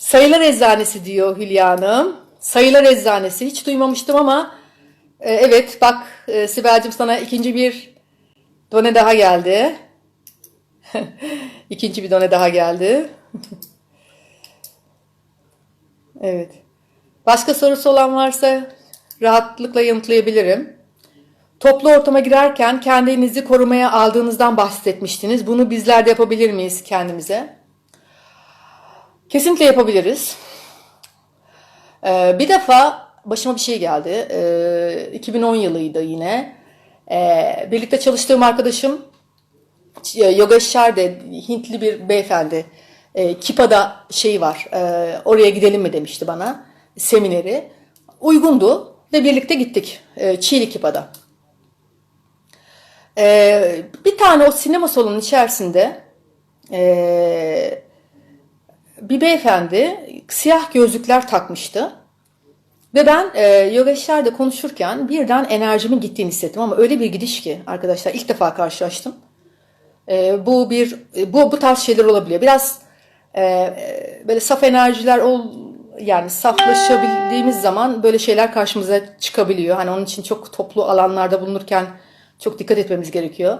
Sayılar Eczanesi diyor Hülya Hanım. Sayılar Eczanesi. Hiç duymamıştım ama e, evet bak e, Sibel'cim sana ikinci bir done daha geldi. ikinci bir done daha geldi. evet. Başka sorusu olan varsa rahatlıkla yanıtlayabilirim. Toplu ortama girerken kendinizi korumaya aldığınızdan bahsetmiştiniz. Bunu bizler de yapabilir miyiz kendimize? Kesinlikle yapabiliriz. Ee, bir defa başıma bir şey geldi. Ee, 2010 yılıydı yine. Ee, birlikte çalıştığım arkadaşım e, Yogeşer'de Hintli bir beyefendi. E, Kipa'da şey var. e, oraya gidelim mi demişti bana. Semineri. Uygundu ve birlikte gittik. E, Çiğli Kipa'da. E, bir tane o sinema salonunun içerisinde e, bir beyefendi siyah gözlükler takmıştı. Ve ben e, Yogeşler'de konuşurken birden enerjimin gittiğini hissettim ama öyle bir gidiş ki arkadaşlar ilk defa karşılaştım. E, bu bir e, bu bu tarz şeyler olabiliyor. Biraz e, e, böyle saf enerjiler ol yani saflaşabildiğimiz zaman böyle şeyler karşımıza çıkabiliyor. Hani onun için çok toplu alanlarda bulunurken çok dikkat etmemiz gerekiyor.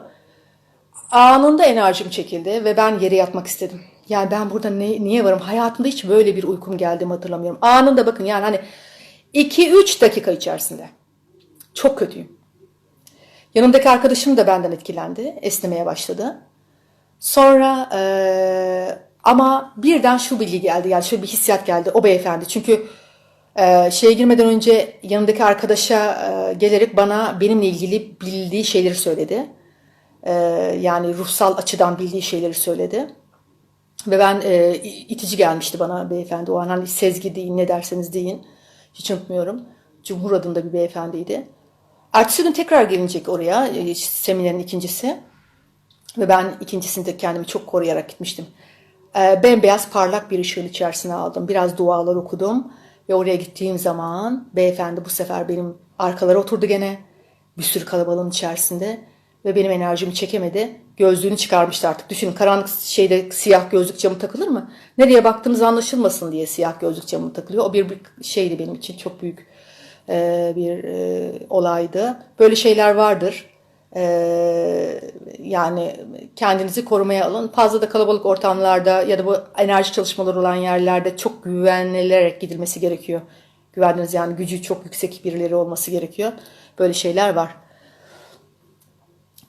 Anında enerjim çekildi ve ben yere yatmak istedim. Yani ben burada ne, niye varım? Hayatımda hiç böyle bir uykum geldiğimi hatırlamıyorum. Anında bakın yani hani 2-3 dakika içerisinde. Çok kötüyüm. Yanımdaki arkadaşım da benden etkilendi. Esnemeye başladı. Sonra eee, ama birden şu bilgi geldi. Yani şöyle bir hissiyat geldi. O beyefendi. Çünkü eee şeye girmeden önce yanımdaki arkadaşa eee, gelerek bana benimle ilgili bildiği şeyleri söyledi. Eee, yani ruhsal açıdan bildiği şeyleri söyledi. Ve ben e, itici gelmişti bana beyefendi. O an hani sezgi deyin ne derseniz deyin. Hiç unutmuyorum. Cumhur adında bir beyefendiydi. Ertesi gün tekrar gelinecek oraya e, seminerin ikincisi. Ve ben ikincisinde kendimi çok koruyarak gitmiştim. E, bembeyaz parlak bir ışığın içerisine aldım. Biraz dualar okudum. Ve oraya gittiğim zaman beyefendi bu sefer benim arkalara oturdu gene. Bir sürü kalabalığın içerisinde. Ve benim enerjimi çekemedi. Gözlüğünü çıkarmıştı artık. Düşünün karanlık şeyde siyah gözlük camı takılır mı? Nereye baktığınız anlaşılmasın diye siyah gözlük camı takılıyor. O bir, bir şeydi benim için çok büyük e, bir e, olaydı. Böyle şeyler vardır. E, yani kendinizi korumaya alın. Fazla da kalabalık ortamlarda ya da bu enerji çalışmaları olan yerlerde çok güvenilerek gidilmesi gerekiyor. Güvendiğiniz yani gücü çok yüksek birileri olması gerekiyor. Böyle şeyler var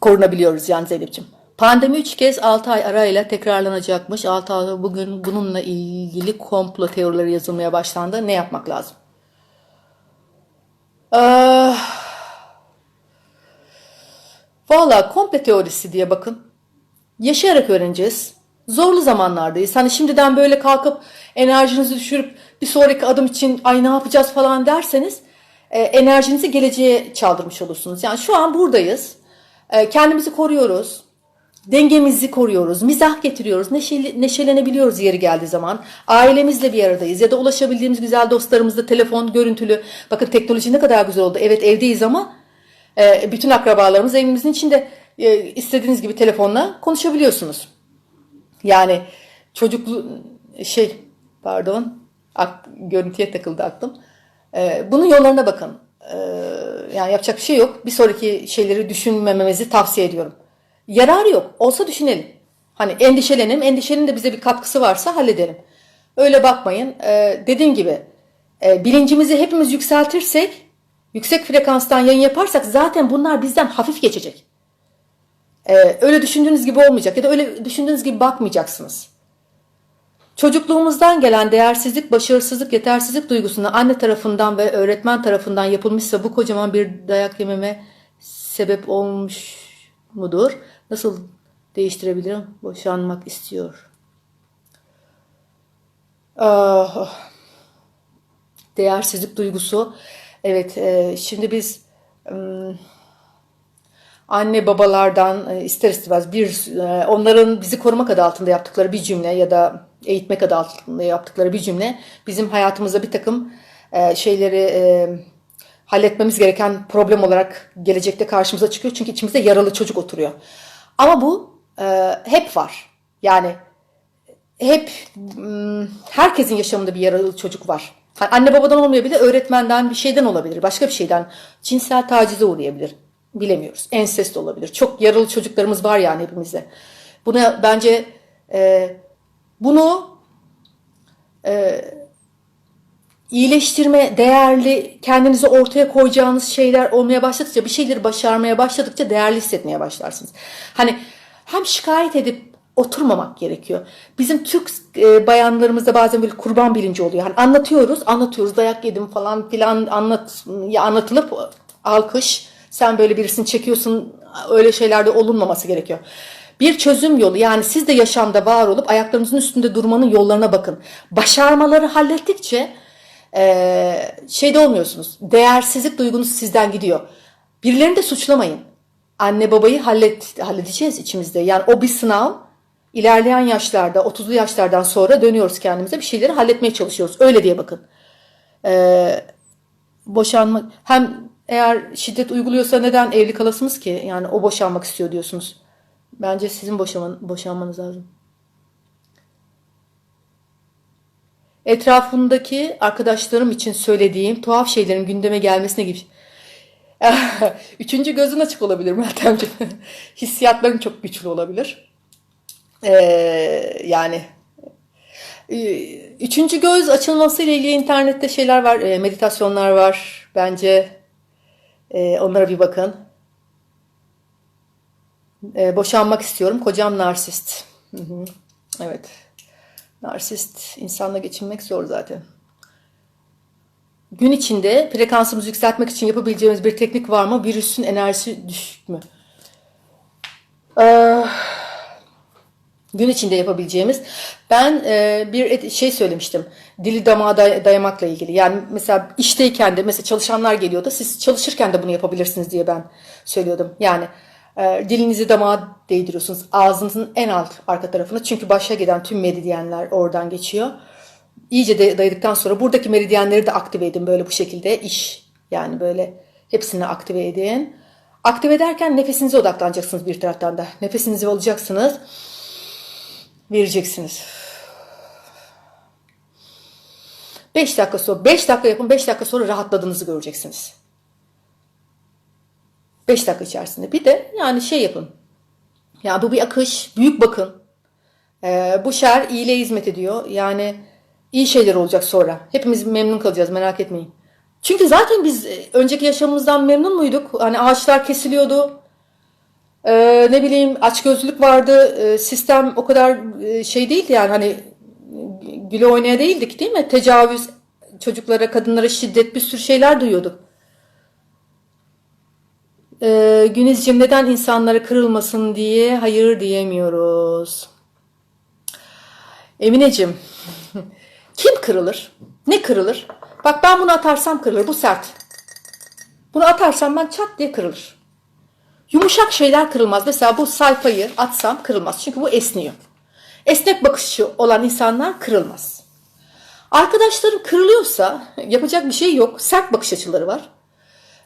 korunabiliyoruz yani Zeynep'ciğim. Pandemi 3 kez 6 ay arayla tekrarlanacakmış. 6 ay bugün bununla ilgili komplo teorileri yazılmaya başlandı. Ne yapmak lazım? Ee, Valla komplo teorisi diye bakın. Yaşayarak öğreneceğiz. Zorlu zamanlardayız. Hani şimdiden böyle kalkıp enerjinizi düşürüp bir sonraki adım için ay ne yapacağız falan derseniz e, enerjinizi geleceğe çaldırmış olursunuz. Yani şu an buradayız. E, kendimizi koruyoruz. Dengemizi koruyoruz. Mizah getiriyoruz. Neşeli, neşelenebiliyoruz yeri geldiği zaman. Ailemizle bir aradayız. Ya da ulaşabildiğimiz güzel dostlarımızla telefon, görüntülü. Bakın teknoloji ne kadar güzel oldu. Evet evdeyiz ama e, bütün akrabalarımız evimizin içinde e, istediğiniz gibi telefonla konuşabiliyorsunuz. Yani çocuklu şey pardon ak, görüntüye takıldı aklım. E, bunun yollarına bakın. E, yani yapacak bir şey yok. Bir sonraki şeyleri düşünmememizi tavsiye ediyorum. Yararı yok. Olsa düşünelim. Hani endişelenim. Endişenin de bize bir katkısı varsa halledelim. Öyle bakmayın. E, dediğim gibi e, bilincimizi hepimiz yükseltirsek yüksek frekanstan yayın yaparsak zaten bunlar bizden hafif geçecek. E, öyle düşündüğünüz gibi olmayacak ya da öyle düşündüğünüz gibi bakmayacaksınız. Çocukluğumuzdan gelen değersizlik, başarısızlık, yetersizlik duygusuna anne tarafından ve öğretmen tarafından yapılmışsa bu kocaman bir dayak yememe sebep olmuş mudur? Nasıl değiştirebilirim? Boşanmak istiyor. Ah, değersizlik duygusu. Evet, e, şimdi biz anne babalardan e, ister istemez bir e, onların bizi korumak adı altında yaptıkları bir cümle ya da eğitmek adı altında yaptıkları bir cümle bizim hayatımızda bir takım şeyleri halletmemiz gereken problem olarak gelecekte karşımıza çıkıyor. Çünkü içimizde yaralı çocuk oturuyor. Ama bu e, hep var. Yani hep hmm, Herkesin yaşamında bir yaralı çocuk var. Hani anne babadan olmayabilir, öğretmenden bir şeyden olabilir, başka bir şeyden. Cinsel tacize uğrayabilir. Bilemiyoruz. Ensest olabilir. Çok yaralı çocuklarımız var yani hepimizde. Buna bence e, bunu e, iyileştirme, değerli, kendinizi ortaya koyacağınız şeyler olmaya başladıkça, bir şeyleri başarmaya başladıkça değerli hissetmeye başlarsınız. Hani hem şikayet edip oturmamak gerekiyor. Bizim Türk e, bayanlarımızda bazen böyle kurban bilinci oluyor. Hani anlatıyoruz, anlatıyoruz, dayak yedim falan filan anlat, anlatılıp alkış, sen böyle birisini çekiyorsun, öyle şeylerde olunmaması gerekiyor. Bir çözüm yolu yani siz de yaşamda var olup ayaklarınızın üstünde durmanın yollarına bakın. Başarmaları hallettikçe e, şeyde olmuyorsunuz. Değersizlik duygunuz sizden gidiyor. Birilerini de suçlamayın. Anne babayı hallet, halledeceğiz içimizde. Yani o bir sınav. İlerleyen yaşlarda, 30'lu yaşlardan sonra dönüyoruz kendimize. Bir şeyleri halletmeye çalışıyoruz. Öyle diye bakın. E, boşanma hem eğer şiddet uyguluyorsa neden evli kalasınız ki? Yani o boşanmak istiyor diyorsunuz. Bence sizin boşaman, boşanmanız lazım. Etrafımdaki arkadaşlarım için söylediğim tuhaf şeylerin gündeme gelmesine gibi. Üçüncü gözün açık olabilir Meltemciğim. Hissiyatların çok güçlü olabilir. Ee, yani e, üçüncü göz açılması ile ilgili internette şeyler var, e, meditasyonlar var. Bence e, onlara bir bakın. E, boşanmak istiyorum. Kocam narsist. Hı hı. Evet. Narsist. insanla geçinmek zor zaten. Gün içinde frekansımızı yükseltmek için yapabileceğimiz bir teknik var mı? Virüsün enerjisi düşük mü? Ee, gün içinde yapabileceğimiz. Ben e, bir şey söylemiştim. Dili damağa day- dayamakla ilgili. Yani mesela işteyken de mesela çalışanlar geliyordu. Siz çalışırken de bunu yapabilirsiniz diye ben söylüyordum. Yani e, dilinizi damağa değdiriyorsunuz. Ağzınızın en alt arka tarafına. Çünkü başa giden tüm meridyenler oradan geçiyor. İyice de dayadıktan sonra buradaki meridyenleri de aktive edin böyle bu şekilde. iş yani böyle hepsini aktive edin. Aktive ederken nefesinize odaklanacaksınız bir taraftan da. Nefesinizi alacaksınız. Vereceksiniz. 5 dakika sonra 5 dakika yapın 5 dakika sonra rahatladığınızı göreceksiniz. 5 dakika içerisinde. Bir de yani şey yapın. Ya bu bir akış. Büyük bakın. Ee, bu şer iyiliğe hizmet ediyor. Yani iyi şeyler olacak sonra. Hepimiz memnun kalacağız merak etmeyin. Çünkü zaten biz e, önceki yaşamımızdan memnun muyduk? Hani ağaçlar kesiliyordu. Ee, ne bileyim açgözlülük vardı. Ee, sistem o kadar e, şey değildi yani hani güle oynaya değildik değil mi? Tecavüz, çocuklara, kadınlara şiddet bir sürü şeyler duyuyorduk. Ee, Günizciğim neden insanlara kırılmasın diye hayır diyemiyoruz. Emineciğim kim kırılır? Ne kırılır? Bak ben bunu atarsam kırılır. Bu sert. Bunu atarsam ben çat diye kırılır. Yumuşak şeyler kırılmaz. Mesela bu sayfayı atsam kırılmaz. Çünkü bu esniyor. Esnek bakışı olan insanlar kırılmaz. Arkadaşlarım kırılıyorsa yapacak bir şey yok. Sert bakış açıları var.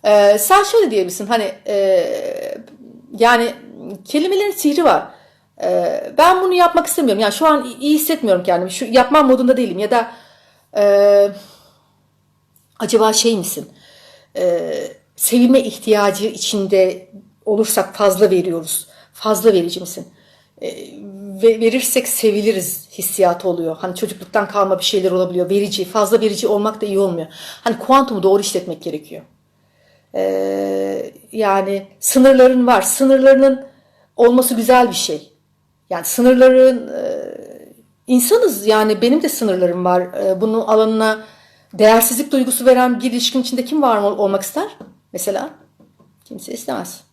Ee, sen şöyle diyebilirsin hani e, yani kelimelerin sihri var. Ee, ben bunu yapmak istemiyorum. Yani şu an iyi hissetmiyorum kendimi. Şu yapmam modunda değilim ya da e, acaba şey misin? E, sevilme ihtiyacı içinde olursak fazla veriyoruz. Fazla verici misin? E, ve verirsek seviliriz hissiyatı oluyor. Hani çocukluktan kalma bir şeyler olabiliyor. Verici, fazla verici olmak da iyi olmuyor. Hani kuantumu doğru işletmek gerekiyor. Ee, yani sınırların var. Sınırlarının olması güzel bir şey. Yani sınırların e, insanız yani benim de sınırlarım var. E, bunun alanına değersizlik duygusu veren bir ilişkin içinde kim var mı olmak ister? Mesela kimse istemez.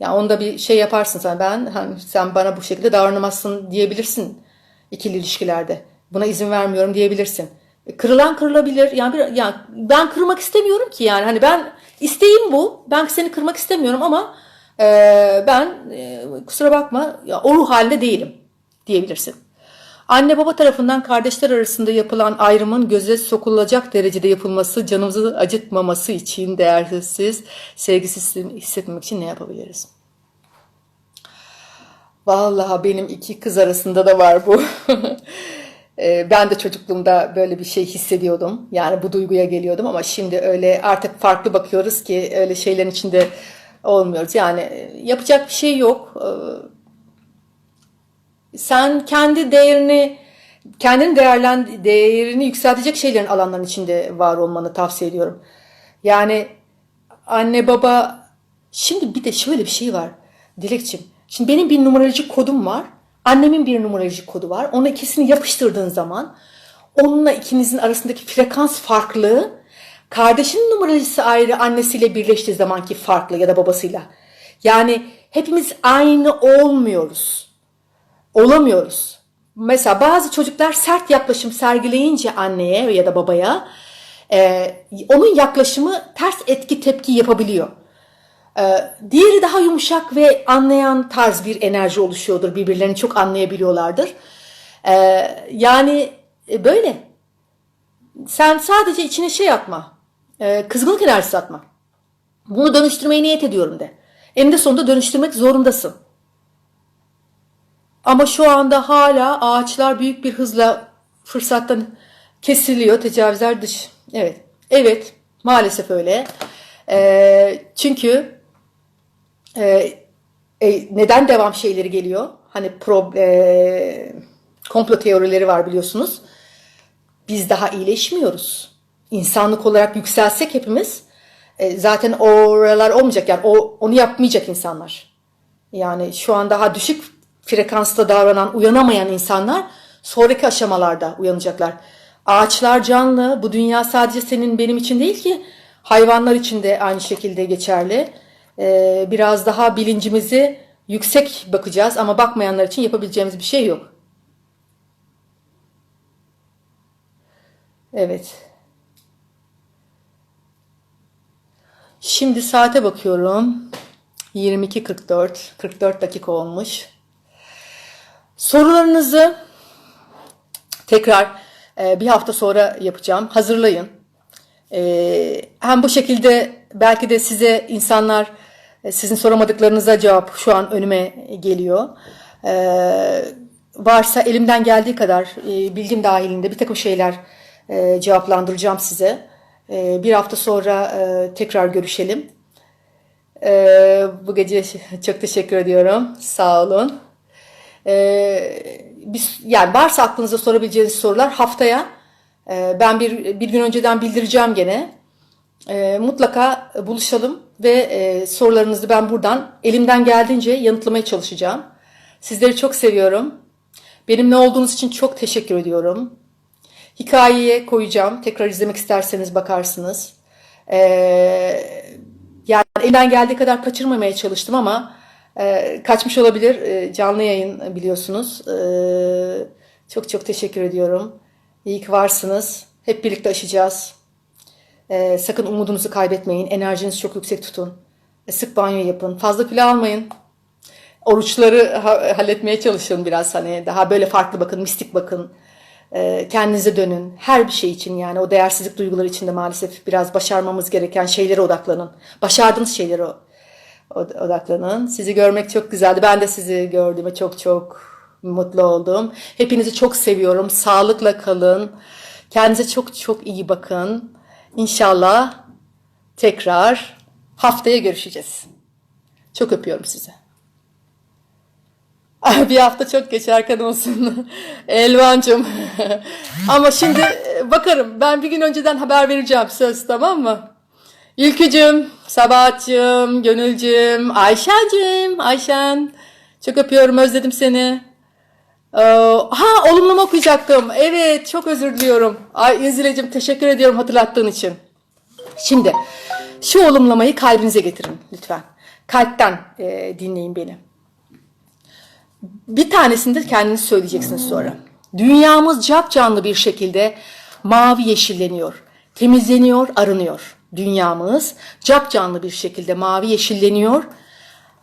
Yani onda bir şey yaparsın sen ben hani sen bana bu şekilde davranamazsın diyebilirsin ikili ilişkilerde. Buna izin vermiyorum diyebilirsin. E, kırılan kırılabilir. Yani, bir, yani ben kırmak istemiyorum ki yani hani ben isteğim bu. Ben seni kırmak istemiyorum ama e, ben e, kusura bakma ya, o ruh halinde değilim diyebilirsin. Anne baba tarafından kardeşler arasında yapılan ayrımın göze sokulacak derecede yapılması canımızı acıtmaması için değersiz, sevgisiz hissetmemek için ne yapabiliriz? Vallahi benim iki kız arasında da var bu. E, ben de çocukluğumda böyle bir şey hissediyordum. Yani bu duyguya geliyordum ama şimdi öyle artık farklı bakıyoruz ki öyle şeylerin içinde olmuyoruz. Yani e, yapacak bir şey yok. E, sen kendi değerini kendini değerlen değerini yükseltecek şeylerin alanların içinde var olmanı tavsiye ediyorum. Yani anne baba şimdi bir de şöyle bir şey var Dilekçim. Şimdi benim bir numaroloji kodum var. Annemin bir numaroloji kodu var. Onu ikisini yapıştırdığın zaman onunla ikinizin arasındaki frekans farklılığı kardeşinin numarolojisi ayrı annesiyle birleştiği zamanki farklı ya da babasıyla. Yani hepimiz aynı olmuyoruz. Olamıyoruz. Mesela bazı çocuklar sert yaklaşım sergileyince anneye ya da babaya e, onun yaklaşımı ters etki tepki yapabiliyor. E, diğeri daha yumuşak ve anlayan tarz bir enerji oluşuyordur. Birbirlerini çok anlayabiliyorlardır. E, yani e, böyle. Sen sadece içine şey atma. E, kızgınlık enerjisi atma. Bunu dönüştürmeyi niyet ediyorum de. Eninde sonunda dönüştürmek zorundasın. Ama şu anda hala ağaçlar büyük bir hızla fırsattan kesiliyor. Tecavüzler dış. Evet. Evet. Maalesef öyle. Ee, çünkü e, e, neden devam şeyleri geliyor? Hani pro, e, komplo teorileri var biliyorsunuz. Biz daha iyileşmiyoruz. İnsanlık olarak yükselsek hepimiz e, zaten oralar olmayacak. Yani o onu yapmayacak insanlar. Yani şu an daha düşük frekansta davranan, uyanamayan insanlar sonraki aşamalarda uyanacaklar. Ağaçlar canlı. Bu dünya sadece senin benim için değil ki hayvanlar için de aynı şekilde geçerli. Ee, biraz daha bilincimizi yüksek bakacağız ama bakmayanlar için yapabileceğimiz bir şey yok. Evet. Şimdi saate bakıyorum. 22.44. 44 dakika olmuş. Sorularınızı tekrar e, bir hafta sonra yapacağım. Hazırlayın. E, hem bu şekilde belki de size insanlar sizin soramadıklarınıza cevap şu an önüme geliyor. E, varsa elimden geldiği kadar e, bilgim dahilinde bir takım şeyler e, cevaplandıracağım size. E, bir hafta sonra e, tekrar görüşelim. E, bu gece çok teşekkür ediyorum. Sağ olun. Ee, biz, yani varsa aklınıza sorabileceğiniz sorular haftaya e, ben bir, bir gün önceden bildireceğim gene. E, mutlaka buluşalım ve e, sorularınızı ben buradan elimden geldiğince yanıtlamaya çalışacağım. Sizleri çok seviyorum. Benimle olduğunuz için çok teşekkür ediyorum. Hikayeye koyacağım. Tekrar izlemek isterseniz bakarsınız. E, yani elimden geldiği kadar kaçırmamaya çalıştım ama e, kaçmış olabilir. E, canlı yayın biliyorsunuz. E, çok çok teşekkür ediyorum. İyi ki varsınız. Hep birlikte aşacağız. E, sakın umudunuzu kaybetmeyin. Enerjinizi çok yüksek tutun. E, sık banyo yapın. Fazla kilo almayın. Oruçları ha- halletmeye çalışın biraz. Hani daha böyle farklı bakın, mistik bakın. E, kendinize dönün. Her bir şey için yani o değersizlik duyguları içinde maalesef biraz başarmamız gereken şeylere odaklanın. Başardığınız şeylere odaklanın. Sizi görmek çok güzeldi. Ben de sizi gördüğüme çok çok mutlu oldum. Hepinizi çok seviyorum. Sağlıkla kalın. Kendinize çok çok iyi bakın. İnşallah tekrar haftaya görüşeceğiz. Çok öpüyorum sizi. Bir hafta çok geçerken olsun. Elvancım. Ama şimdi bakarım. Ben bir gün önceden haber vereceğim. Söz tamam mı? Ülkücüm, Sabahat'cığım, Gönülcüm, Ayşen'cim, Ayşen. Çok öpüyorum, özledim seni. Ee, ha, olumlama okuyacaktım. Evet, çok özür diliyorum. Ay İnzile'cim teşekkür ediyorum hatırlattığın için. Şimdi, şu olumlamayı kalbinize getirin lütfen. Kalpten e, dinleyin beni. Bir tanesini de kendiniz söyleyeceksiniz sonra. Dünyamız cap canlı bir şekilde mavi yeşilleniyor, temizleniyor, arınıyor dünyamız cap canlı bir şekilde mavi yeşilleniyor,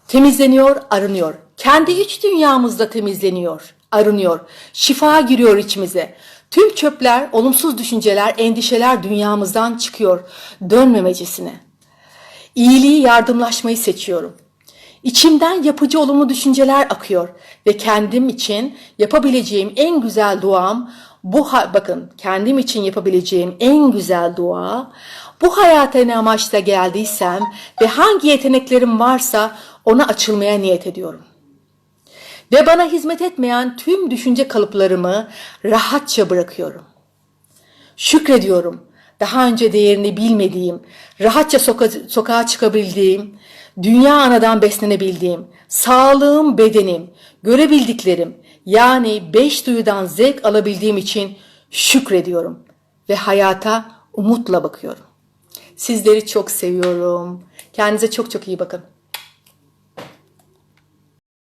temizleniyor, arınıyor. Kendi iç dünyamızda temizleniyor, arınıyor. Şifa giriyor içimize. Tüm çöpler, olumsuz düşünceler, endişeler dünyamızdan çıkıyor dönmemecesine. İyiliği, yardımlaşmayı seçiyorum. İçimden yapıcı olumlu düşünceler akıyor ve kendim için yapabileceğim en güzel duam bu bakın kendim için yapabileceğim en güzel dua bu hayata ne amaçla geldiysem ve hangi yeteneklerim varsa ona açılmaya niyet ediyorum. Ve bana hizmet etmeyen tüm düşünce kalıplarımı rahatça bırakıyorum. Şükrediyorum. Daha önce değerini bilmediğim, rahatça soka- sokağa çıkabildiğim, dünya anadan beslenebildiğim, sağlığım, bedenim, görebildiklerim, yani beş duyudan zevk alabildiğim için şükrediyorum ve hayata umutla bakıyorum. Sizleri çok seviyorum. Kendinize çok çok iyi bakın.